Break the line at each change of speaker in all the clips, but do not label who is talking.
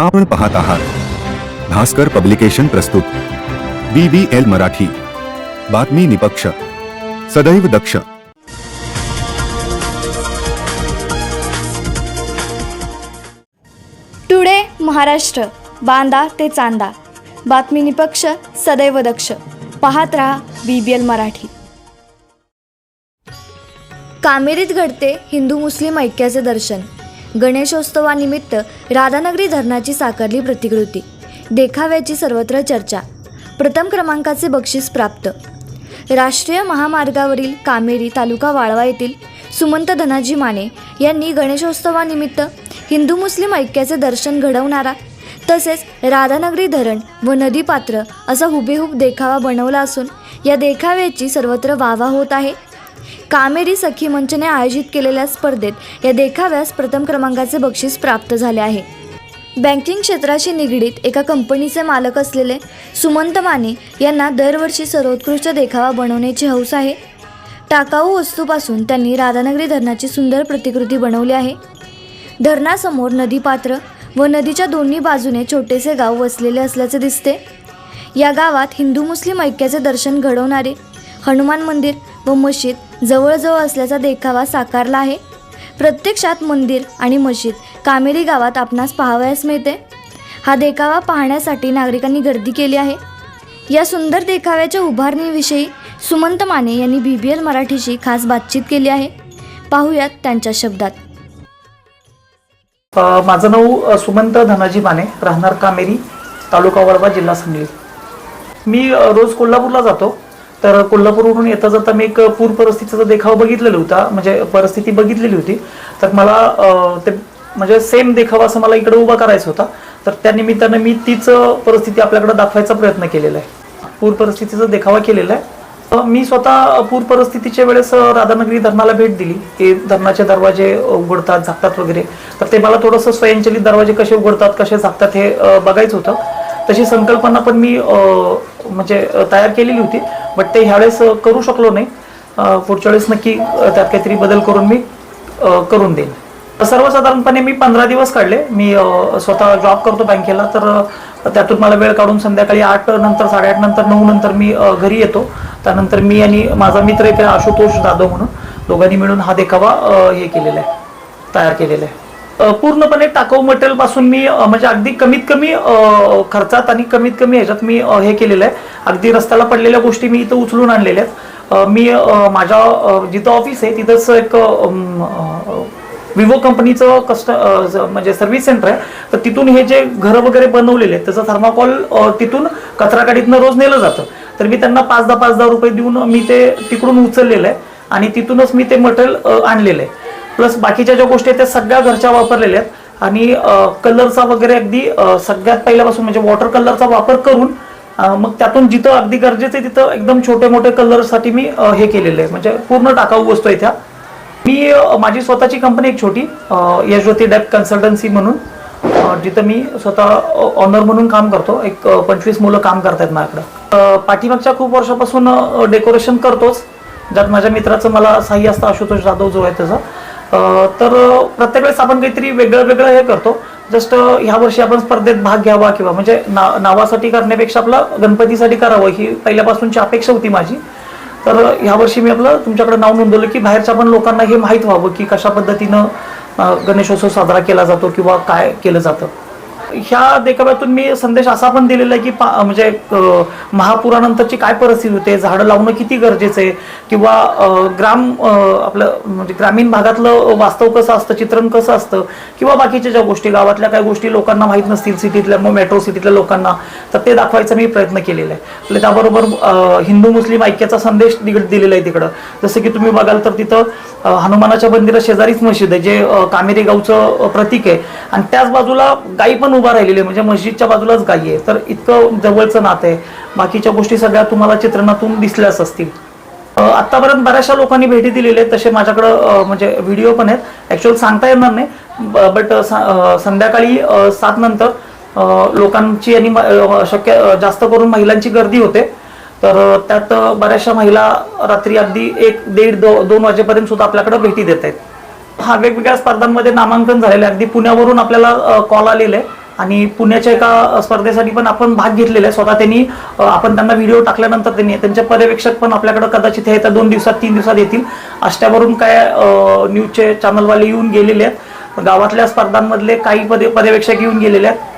आपण पाहत आहात. भास्कर पब्लिकेशन प्रस्तुत. B B L Marathi. बातमी निपक्ष. सदैव दक्ष.
टुडे महाराष्ट्र बांदा ते चांदा. बातमी निपक्ष सदैव दक्ष. पाहत रहा बी बी एल मराठी. कामेरीत घडते हिंदू मुस्लिम ऐक्याचे दर्शन. गणेशोत्सवानिमित्त राधानगरी धरणाची साकारली प्रतिकृती. देखाव्याची सर्वत्र चर्चा. प्रथम क्रमांकाचे बक्षीस प्राप्त. राष्ट्रीय महामार्गावरील कामेरी तालुका वाळवा येथील सुमंत धनाजी माने यांनी गणेशोत्सवानिमित्त हिंदू मुस्लिम ऐक्याचे दर्शन घडवणारा तसेच राधानगरी धरण व नदीपात्र असा हुबेहूब देखावा बनवला असून या देखाव्याची सर्वत्र वाहवा होत आहे. कामेरी सखी मंचने आयोजित केलेल्या स्पर्धेत या देखाव्यास प्रथम क्रमांकाचे बक्षीस प्राप्त झाले आहे. बँकिंग क्षेत्राशी निगडीत एका कंपनीचे मालक असलेले सुमंत माने यांना दरवर्षी सर्वोत्कृष्ट देखावा बनवण्याची हौस आहे. टाकाऊ वस्तूपासून त्यांनी राधानगरी धरणाची सुंदर प्रतिकृती बनवली आहे. धरणासमोर नदीपात्र व नदीच्या दोन्ही बाजूने छोटेसे गाव वसलेले असल्याचे दिसते. या गावात हिंदू मुस्लिम ऐक्याचे दर्शन घडवणारे हनुमान मंदिर व मशीद जवळजवळ असल्याचा देखावा साकारला आहे. प्रत्यक्षात मंदिर आणि मशीद कामेरी गावात आपणास पाहावयास मिळते. हा देखावा पाहण्यासाठी नागरिकांनी गर्दी केली आहे. या सुंदर देखाव्याच्या उभारणीविषयी सुमंत माने यांनी बी बी एल मराठीशी खास बातचीत केली आहे. पाहूयात त्यांच्या शब्दात.
माझं नाव सुमंत धनाजी माने राहणार कामेरी तालुका वळवा जिल्हा सांगली. मी रोज कोल्हापूरला जातो. तर कोल्हापूरवरून येता जाता मी एक पूर परिस्थितीचा देखावा बघितलेला होता. म्हणजे परिस्थिती बघितलेली होती. तर मला ते म्हणजे सेम देखावा असं मला इकडे उभा करायचा होता. तर त्या निमित्तानं मी तीच परिस्थिती आपल्याकडे दाखवायचा प्रयत्न केलेला आहे. पूर परिस्थितीचा देखावा केलेला आहे. मी स्वतः पूर परिस्थितीच्या वेळेस राधानगरी धरणाला भेट दिली. की धरणाचे दरवाजे उघडतात झाकतात वगैरे. तर ते मला थोडंसं स्वयंचलित दरवाजे कसे उघडतात कसे झाकतात हे बघायचं होतं. तशी संकल्पना पण मी म्हणजे तयार केलेली होती. बट ते ह्यावेळेस करू शकलो नाही. पुढच्या वेळेस नक्की त्यात काहीतरी बदल करून मी करून देईन. सर्वसाधारणपणे मी पंधरा दिवस काढले. मी स्वतः जॉब करतो बँकेला. तर त्यातून मला वेळ काढून संध्याकाळी आठ नंतर साडेआठ नंतर नऊ नंतर मी घरी येतो. त्यानंतर मी आणि माझा मित्र एक आहे आशुतोष जाधव म्हणून. दोघांनी मिळून हा देखावा हे केलेला आहे. तयार केलेला आहे. पूर्णपणे टाकाऊ मटेरियलपासून मी म्हणजे अगदी कमीत कमी खर्चात आणि कमीत कमी ह्याच्यात मी हे केलेलं आहे. अगदी रस्त्याला पडलेल्या गोष्टी मी इथं उचलून आणलेल्या आहेत. मी माझ्या जिथं ऑफिस आहे तिथंच एक विवो कंपनीचं कस्ट म्हणजे सर्व्हिस सेंटर आहे. तर तिथून हे जे घरं वगैरे बनवलेले आहेत त्याचं थर्माकॉल तिथून कचरागाडीतनं रोज नेलं जातं. तर मी त्यांना पाच दहा पाच दहा रुपये देऊन मी ते तिकडून उचललेलं आहे. आणि तिथूनच मी ते मटेरियल आणलेलं आहे. प्लस बाकीच्या ज्या गोष्टी आहेत त्या सगळ्या घरच्या वापरलेल्या आहेत. आणि कलरचा वगैरे अगदी सगळ्यात पहिल्यापासून म्हणजे वॉटर कलरचा वापर करून मग त्यातून जिथं अगदी गरजेचं आहे तिथं एकदम छोटे मोठे कलरसाठी मी हे केलेलं आहे. म्हणजे पूर्ण टाकाऊ वस्तू आहे त्या. मी माझी स्वतःची कंपनी एक छोटी अ, यशज्योती कन्सल्टन्सी म्हणून जिथं मी स्वतः ऑनर म्हणून काम करतो. एक पंचवीस मुलं काम करतायत माझ्याकडं. पाठीमागच्या खूप वर्षापासून डेकोरेशन करतोच. ज्यात माझ्या मित्राचं मला साही असतं आशुतोष जाधव जो आहे त्याचा. तर प्रत्येक वेळेस आपण काहीतरी वेगळं वेगळं हे करतो. जस्ट ह्या वर्षी आपण स्पर्धेत भाग घ्यावा किंवा म्हणजे ना नावासाठी करण्यापेक्षा आपलं गणपतीसाठी करावं ही पहिल्यापासूनची अपेक्षा होती माझी. तर ह्या वर्षी मी आपलं तुमच्याकडे नाव नोंदवलं की बाहेरच्या पण लोकांना हे माहीत व्हावं की कशा पद्धतीनं गणेशोत्सव साजरा केला जातो किंवा काय केलं जातं. ह्या देखाव्यातून मी संदेश असा पण दिलेला आहे की पा- म्हणजे महापुरानंतरची काय परिस्थिती होते? झाडं लावणं किती गरजेचं आहे? किंवा ग्राम आपलं म्हणजे ग्रामीण भागातलं वास्तव कसं असतं? चित्रण कसं असतं? किंवा बाकीच्या ज्या गोष्टी गावातल्या काही गोष्टी लोकांना माहीत नसतील सिटीतल्या मग मेट्रो सिटीतल्या लोकांना तर ते दाखवायचा मी प्रयत्न केलेला आहे. म्हणजे त्याबरोबर हिंदू मुस्लिम ऐक्याचा संदेश दिलेला आहे तिकडं. जसं की तुम्ही बघाल तर तिथं हनुमानाच्या मंदिरा शेजारीच मशीद आहे जे कामेरी गावचं प्रतीक आहे. आणि त्याच बाजूला गाई पण उभा राहिलेली आहे. म्हणजे मस्जिदच्या बाजूलाच गाई आहे. तर इतकं जवळचं नातं आहे. बाकीच्या गोष्टी सगळ्या तुम्हाला चित्रणातून दिसल्याच असतील. आत्तापर्यंत आतापर्यंत बऱ्याचशा लोकांनी भेटी दिलेले आहेत. तसे माझ्याकडं म्हणजे व्हिडिओ पण आहेत. ॲक्च्युअल सांगता येणार नाही. बट संध्याकाळी सात नंतर लोकांची आणि शक्य जास्त करून महिलांची गर्दी होते. तर त्यात बऱ्याचशा महिला रात्री अगदी एक दीड दो दोन वाजेपर्यंत सुद्धा आपल्याकडे भेटी देत आहेत. हा वेगवेगळ्या स्पर्धांमध्ये नामांकन झालेलं आहे. अगदी पुण्यावरून आपल्याला कॉल आलेले आहे. आणि पुण्याच्या एका स्पर्धेसाठी पण आपण भाग घेतलेला आहे. स्वतः त्यांनी आपण त्यांना व्हिडिओ टाकल्यानंतर त्यांनी त्यांचे पर्यवेक्षक पण आपल्याकडे कदाचित हे येत्या दोन दिवसात तीन दिवसात येतील. अष्ट्यावरून काय न्यूजचे चॅनलवाले येऊन गेलेले आहेत. गावातल्या स्पर्धांमधले काही पदे पर्यवेक्षक येऊन गेलेले आहेत.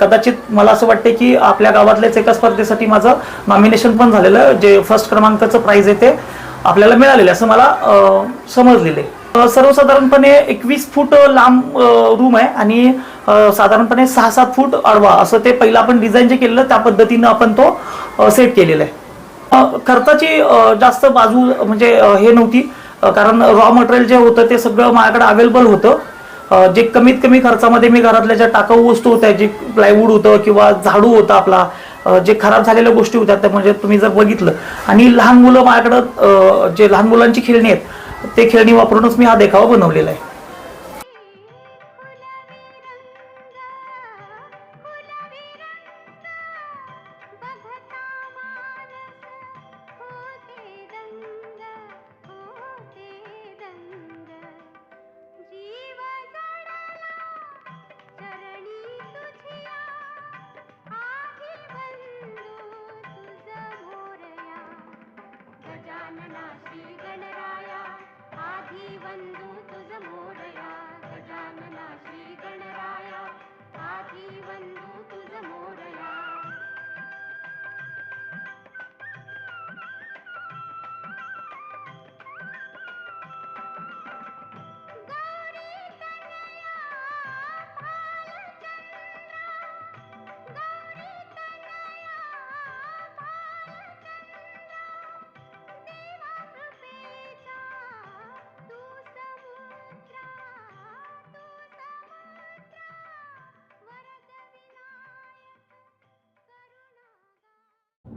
कदाचित मला असं वाटते की आपल्या गावातल्याच एका स्पर्धेसाठी माझं नॉमिनेशन पण झालेलं जे फर्स्ट क्रमांकाचं प्राईज आहे ते आपल्याला मिळालेलं असं मला समजलेलं आहे. सर्वसाधारणपणे एकवीस फूट लांब रूम आहे आणि साधारणपणे सहा सात फूट आडवा. असं ते पहिलं आपण डिझाईन जे केलेलं त्या पद्धतीनं आपण तो सेट केलेला आहे. खर्चाची जास्त बाजू म्हणजे हे नव्हती. कारण रॉ मटेरियल जे होतं ते सगळं माझ्याकडे अवेलेबल होतं. जे कमीत कमी खर्चामध्ये मी घरातल्या ज्या टाकाऊ वस्तू होत्या जे प्लायवूड होतं किंवा झाडू होतं आपला जे खराब झालेल्या गोष्टी होत्या त्या म्हणजे तुम्ही जर बघितलं. आणि लहान मुलं माझ्याकडं जे लहान मुलांची खेळणी आहेत ते खेळणी वापरूनच मी हा देखावा बनवलेला आहे.
आधी तुझ मोरया गजानना श्री गणराया. आधी वंदू तुझ मोरया